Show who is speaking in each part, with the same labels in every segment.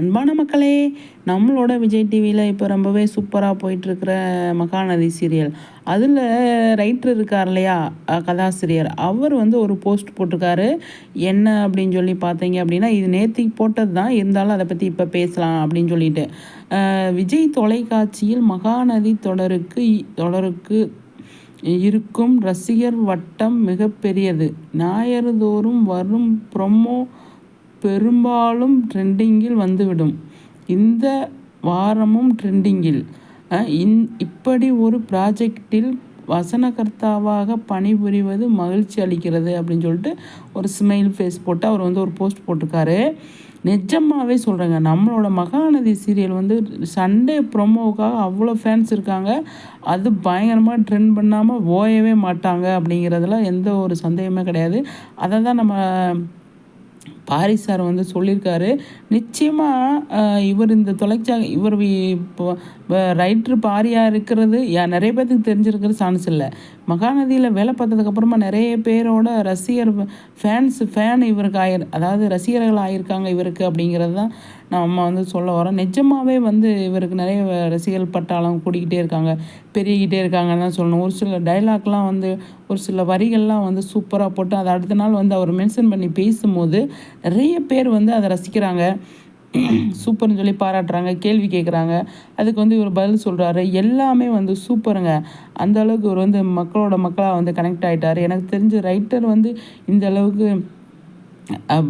Speaker 1: அன்பான மக்களே நம்மளோட விஜய் டிவியில் இப்போ ரொம்பவே சூப்பராக போயிட்டுருக்கிற மகாநதி சீரியல். அதில் ரைட்டர் இருக்கார் இல்லையா? கதாசிரியர். அவர் வந்து ஒரு போஸ்ட் போட்டிருக்காரு. என்ன அப்படின்னு சொல்லி பார்த்தீங்க அப்படின்னா இது நேற்றுக்கு போட்டது தான். இருந்தாலும் அதை பற்றி இப்போ பேசலாம் அப்படின்னு சொல்லிட்டு. விஜய் தொலைக்காட்சியில் மகாநதி தொடருக்கு தொடருக்கு இருக்கும் ரசிகர் வட்டம் மிகப்பெரியது. ஞாயிறு தோறும் வரும் ப்ரொமோ பெரும்பாலும் ட்ரெண்டிங்கில் வந்துவிடும். இந்த வாரமும் ட்ரெண்டிங்கில் இன் இப்படி ஒரு ப்ராஜெக்டில் வசனகர்த்தாவாக பணிபுரிவது மகிழ்ச்சி அளிக்கிறது அப்படின்னு சொல்லிட்டு ஒரு ஸ்மைல் ஃபேஸ் போட்டு அவர் வந்து ஒரு போஸ்ட் போட்டிருக்காரு. நிஜமாகவே சொல்கிறேங்க நம்மளோட மகாநதி சீரியல் வந்து சண்டே ப்ரொமோவுக்காக அவ்வளோ ஃபேன்ஸ் இருக்காங்க. அது பயங்கரமாக ட்ரெண்ட் பண்ணாமல் ஓயவே மாட்டாங்க அப்படிங்கிறதுல எந்த ஒரு சந்தேகமே கிடையாது. அதை தான் நம்ம பாரி சார் வந்து சொல்லியிருக்காரு. நிச்சயமாக இவர் இந்த தொலைச்சா இவர் இப்போ ரைட்ரு பாரியாக இருக்கிறது யா நிறைய பேர்த்துக்கு தெரிஞ்சிருக்கிற சான்ஸ் இல்லை. மகாநதியில் வேலை பார்த்ததுக்கப்புறமா நிறைய பேரோட ரசிகர் ஃபேன்ஸ் ஃபேன் இவருக்கு ஆயிரு அதாவது ரசிகர்கள் ஆகியிருக்காங்க இவருக்கு அப்படிங்கிறது தான் நம்ம வந்து சொல்ல வரோம். நிஜமாகவே வந்து இவருக்கு நிறைய ரசிகர்கள் பட்டாளம் கூடிக்கிட்டே இருக்காங்க பெருகிக்கிட்டே இருக்காங்கன்னு தான் சொல்லணும். ஒரு சில டைலாக்லாம் வந்து ஒரு சில வரிகள்லாம் வந்து சூப்பராக போட்டு அதை அடுத்த நாள் வந்து அவர் மென்ஷன் பண்ணி பேசும்போது நிறைய பேர் வந்து அதை ரசிக்கிறாங்க. சூப்பர்னு சொல்லி பாராட்டுறாங்க கேள்வி கேட்குறாங்க அதுக்கு வந்து இவர் பதில் சொல்கிறாரு எல்லாமே வந்து சூப்பருங்க. அந்த அளவுக்கு இவர் வந்து மக்களோட மக்களாக வந்து கனெக்ட் ஆகிட்டார் எனக்கு தெரிஞ்ச ரைட்டர் வந்து இந்த அளவுக்கு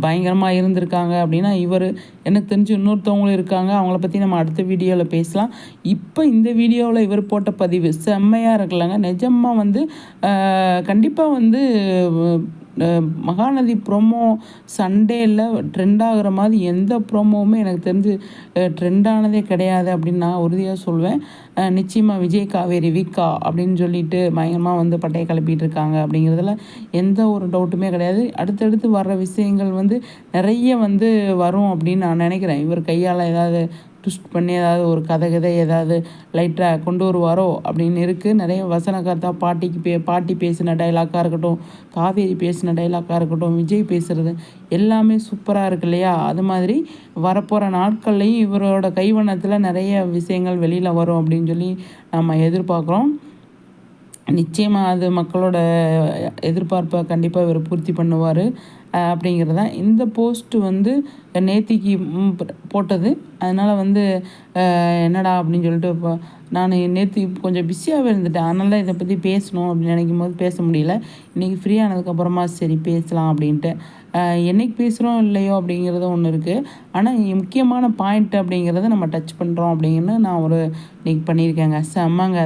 Speaker 1: பயங்கரமாக இருந்திருக்காங்க அப்படின்னா இவர் எனக்கு தெரிஞ்சு இன்னொருத்தவங்களும் இருக்காங்க. அவங்கள பற்றி நம்ம அடுத்த வீடியோவில் பேசலாம். இப்போ இந்த வீடியோவில் இவர் போட்ட பதிவு செம்மையாக இருக்கலாங்க நிஜமாக வந்து கண்டிப்பாக வந்து மகாநதி ப்ரோமோ சண்டேயில் ட்ரெண்ட் ஆகிற மாதிரி எந்த ப்ரோமோவுமே எனக்கு தெரிஞ்சு ட்ரெண்டானதே கிடையாது அப்படின்னு நான் உறுதியாக சொல்வேன். நிச்சயமாக விஜய் காவேரி விக்கா அப்படின்னு சொல்லிட்டு பயங்கரமாக வந்து பட்டையை கிளப்பிட்டு இருக்காங்க அப்படிங்கிறதுல எந்த ஒரு டவுட்டுமே கிடையாது. அடுத்தடுத்து வர்ற விஷயங்கள் வந்து நிறைய வந்து வரும் அப்படின்னு நான் நினைக்கிறேன். இவர் கையால் ஏதாவது ட்விஸ்ட் பண்ணி ஏதாவது ஒரு கதை கதை ஏதாவது லைட்டாக கொண்டு வருவாரோ அப்படின்னு இருக்குது நிறைய வசனகர்த்தா பாட்டிக்கு பே பாட்டி பேசின டைலாக்காக இருக்கட்டும் காவேரி பேசின டைலாக்காக இருக்கட்டும் விஜய் பேசுகிறது எல்லாமே சூப்பராக இருக்கு இல்லையா? அது மாதிரி வரப்போகிற நாட்கள்லையும் இவரோட கைவண்ணத்தில் நிறைய விஷயங்கள் வெளியில் வரும் அப்படின்னு சொல்லி நம்ம எதிர்பார்க்குறோம். நிச்சயமாக அது மக்களோட எதிர்பார்ப்பை கண்டிப்பாக இவர் பூர்த்தி பண்ணுவார். அப்படிங்கிறது தான் இந்த போஸ்ட்டு வந்து நேத்திக்கு போட்டது. அதனால் வந்து என்னடா அப்படின்னு சொல்லிட்டு இப்போ நான் நேற்று கொஞ்சம் பிஸியாகவே இருந்துட்டேன். அதனால் தான் இதை பற்றி பேசணும் அப்படின்னு நினைக்கும் போது பேச முடியல. இன்றைக்கி ஃப்ரீ ஆனதுக்கப்புறமா சரி பேசலாம் அப்படின்ட்டு. என்றைக்கு பேசுகிறோம் இல்லையோ அப்படிங்கிறது ஒன்று இருக்குது ஆனால் முக்கியமான பாயிண்ட் அப்படிங்கிறத நம்ம டச் பண்ணுறோம் அப்படின்னு நான் ஒரு இன்றைக்கி பண்ணியிருக்கேங்க. செம்மங்க